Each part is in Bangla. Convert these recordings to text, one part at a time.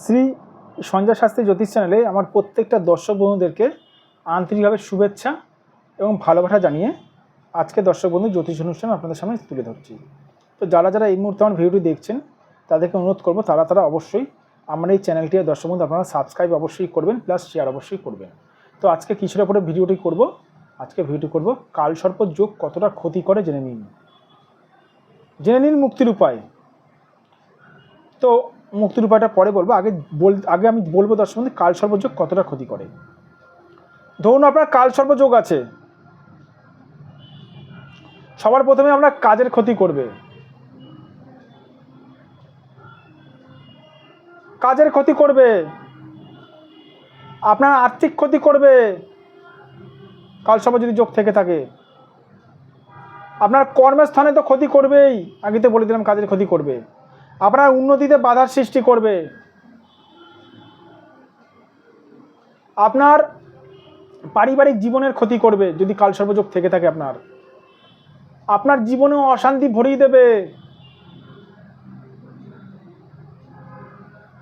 শ্রী সঞ্জয় শাস্ত্রী জ্যোতিষ চ্যানেলে আমার প্রত্যেকটা দর্শক বন্ধুদেরকে আন্তরিকভাবে শুভেচ্ছা এবং ভালোবাসা জানিয়ে আজকে দর্শক বন্ধু জ্যোতিষ অনুষ্ঠান আপনাদের সামনে তুলে ধরছি। তো যারা যারা এই মুহূর্তে আমার ভিডিওটি দেখছেন, তাদেরকে অনুরোধ করব তারা তারা অবশ্যই আমার এই চ্যানেলটি দর্শক বন্ধু আপনারা সাবস্ক্রাইব অবশ্যই করবেন প্লাস শেয়ার অবশ্যই করবেন। তো আজকে কিছুটা পরে ভিডিওটি করব। আজকে ভিডিওটি করব কালসর্প যোগ কতটা ক্ষতি করে জেনে নিন। জেনে নিন মুক্তির উপায়। তো মুক্তির উপায়টা পরে বলব। আগে বল, আগে আমি বলব দর্শক বন্ধু, কাল সর্বযোগ কতটা ক্ষতি করে? ধরুন আপনার কাল সর্বযোগ আছে। সবার প্রথমে আমরা কাজের ক্ষতি করবে। কাজের ক্ষতি করবে। আপনার আর্থিক ক্ষতি করবে। কাল সর্ব যদি যোগ থেকে থাকে। আপনার কর্মস্থানে তো ক্ষতি করবেই। আগে তো বলে দিলাম কাজের ক্ষতি করবে। আপনার উন্নতিতে বাধার সৃষ্টি করবে। আপনার পারিবারিক জীবনের ক্ষতি করবে, যদি কাল সর্বযোগ থেকে থাকে আপনার। আপনার জীবনেও অশান্তি ভরিয়ে দেবে।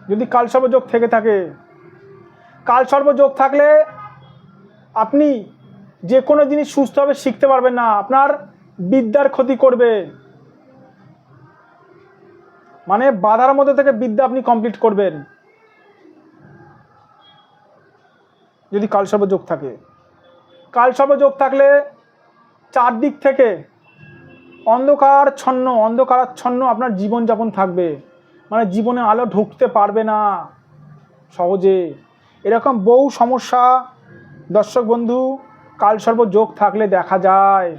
যদি কাল সর্বযোগ থেকে থাকে। কাল সর্বযোগ থাকলে আপনি যে কোনো জিনিস সুস্থভাবে শিখতে পারবেন না, আপনার বিদ্যার ক্ষতি করবে। মানে বাধার মধ্যে থেকে বিদ্যা আপনি কমপ্লিট করবেন। যদি কালসর্প যোগ থাকে। কালসর্প যোগ থাকলে চারদিক থেকে অন্ধকার ছন্ন অন্ধকারাচ্ছন্ন আপনার জীবনযাপন থাকবে। মানে জীবনে আলো ঢুকতে পারবে না সহজে। এরকম বহু সমস্যা দর্শক বন্ধু, কালসর্প যোগ থাকলে দেখা যায়।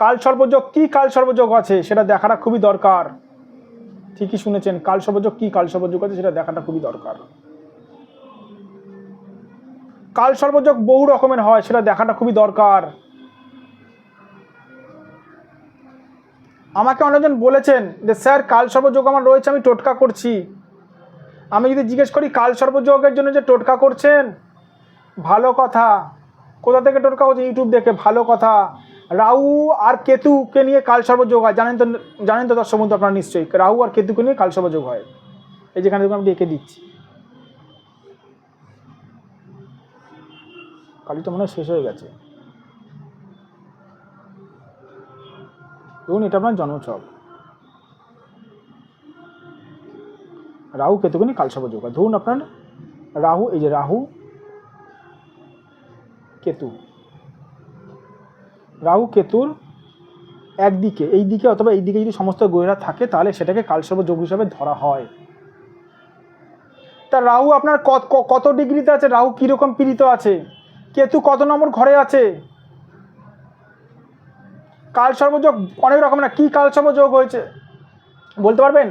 কাল সর্বযোগ, কী কাল সর্বযোগ আছে সেটা দেখাটা খুবই দরকার। ঠিকই শুনেছেন, কাল সর্বযোগ, কী কাল সর্বযোগ আছে সেটা দেখাটা খুবই দরকার। কাল সর্বযোগ বহু রকমের হয় সেটা দেখাটা খুবই দরকার। আমাকে অনেকজন বলেছেন যে, স্যার, কাল সর্বযোগ আমার রয়েছে, আমি টোটকা করছি। আমি যদি জিজ্ঞেস করি, কাল সর্বযোগের জন্য যে টোটকা করছেন? ভালো কথা। কোথা থেকে টোটকা হচ্ছে? ইউটিউব দেখে। ভালো কথা। রাহু আর কেতুকে নিয়ে কালসর্প যোগ হয়। জানেন তো জানেন তো দর্শক বন্ধু আপনারা নিশ্চয়ই, রাহু আর কেতুকে নিয়ে কালসর্প যোগ হয়। এই যেখানে দেখুন, আমি এঁকে দিচ্ছি। কালি তো মনে হয় শেষ হয়ে গেছে। দেখুন, এটা আপনার জন্মছক। রাহু, কেতুকে নিয়ে কালসর্প যোগ হয়। ধরুন আপনার রাহু, এই যে রাহু, কেতু। রাহু কেতুর একদিকে, এই দিকে অথবা এই দিকে যদি সমস্ত গ্রহেরা থাকে, তাহলে সেটাকে কালসর্প যোগ হিসাবে ধরা হয়। তা রাহু আপনার কত ডিগ্রিতে আছে? রাহু কীরকম পীড়িত আছে? কেতু কত নম্বর ঘরে আছে? কাল সর্বযোগ অনেক রকম না? কী কাল সর্বযোগ হয়েছে? বলতে পারবেন?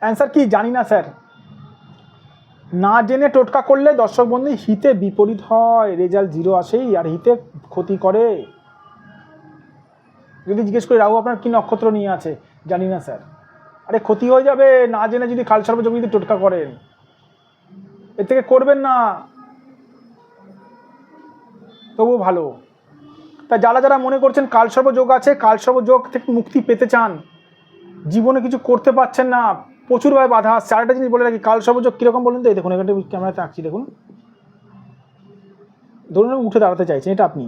অ্যান্সার কি? জানি না, স্যার। না জেনে টোটকা করলে দর্শক বন্ধু হিতে বিপরীত হয়। রেজাল্ট জিরো আসেই, আর হিতে ক্ষতি করে। যদি জিজ্ঞেস করি, রাহু, আপনার কি নক্ষত্র নিয়ে আছে? জানি না, স্যার। আরে, ক্ষতি হয়ে যাবে, না জেনে যদি কাল সর্বযোগ যদি টোটকা করেন। এর থেকে করবেন না। তবু ভালো। তা যারা যারা মনে করছেন কালসর্প যোগ আছে কালসর্প যোগ থেকে মুক্তি পেতে চান, জীবনে কিছু করতে পারছেন না, প্রচুরভাবে বাধা আসছে। আরেকটা জিনিস বলে রাখি কালসর্প যোগ কীরকম বলুন তো? এই দেখুন, এখানটা ক্যামেরাতে আঁকছি, দেখুন। ধরুন, উঠে দাঁড়াতে চাইছেন, এটা আপনি।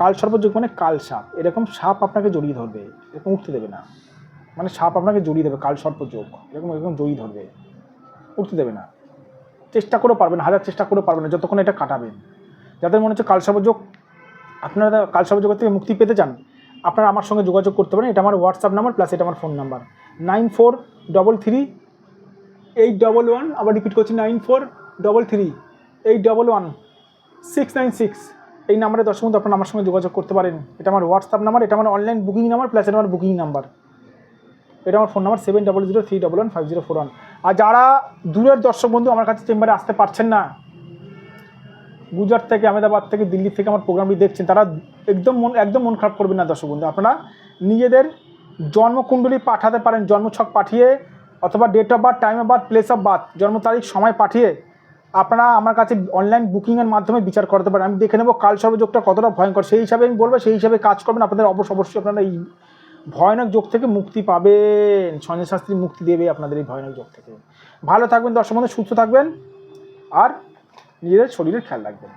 কাল সর্বযোগ মানে কাল সাপ। এরকম সাপ আপনাকে জড়িয়ে ধরবে, এরকম উঠতে দেবে না। মানে সাপ আপনাকে জড়িয়ে দেবে কাল সর্পযোগ এরকম এরকম জড়িয়ে ধরবে, উঠতে দেবে না। চেষ্টা করেও পারবেন হাজার চেষ্টা করেও পারবেন না, যতক্ষণ এটা কাটাবেন। যাদের মনে হচ্ছে কাল সর্বযোগ, আপনারা কাল সর্বযোগের থেকে মুক্তি পেতে চান, আপনারা আমার সঙ্গে যোগাযোগ করতে পারেন। এটা আমার হোয়াটসঅ্যাপ নাম্বার প্লাস এটা আমার phone number nine four double three eight double one আবার রিপিট করছি nine four double three eight double one six nine six এই নাম্বারে দশ বন্ধু আপনারা আমার সঙ্গে যোগাযোগ করতে পারেন। এটা আমার হোয়াটসঅ্যাপ নাম্বার এটা আমার অনলাইন বুকিং নাম্বার প্লাস আমার বুকিং নাম্বার এটা আমার phone number seven double zero three double one five zero four one আর যারা দূরের দর্শক বন্ধু আমার কাছে চেম্বারে আসতে পারছেন না, গুজরাট থেকে, আহমেদাবাদ থেকে, দিল্লি থেকে আমার প্রোগ্রামটি দেখছেন, তারা একদম মন একদম মন খারাপ করবেন না দর্শক বন্ধু। আপনারা নিজেদের জন্মকুণ্ডলী পাঠাতে পারেন, জন্মছক পাঠিয়ে, অথবা date of birth time of birth place of birth জন্ম তারিখ, সময় পাঠিয়ে আপনারা আমার কাছে অনলাইন বুকিংয়ের মাধ্যমে বিচার করতে পারেন। আমি দেখে নেব কাল সর্বযোগটা কতটা ভয়ঙ্কর। সেই হিসাবে আমি বলব, সেই হিসাবে কাজ করবেন। আপনাদের অবশ্য অবশ্যই আপনারা এই ভয়ানক যোগ থেকে মুক্তি পাবেন। সঞ্জয় শাস্ত্রী মুক্তি দেবে আপনাদের এই ভয়ানক যোগ থেকে। ভালো থাকবেন দর্শক বন্ধু, সুস্থ থাকবেন। আর নিজেদের শরীরের খেয়াল রাখবেন।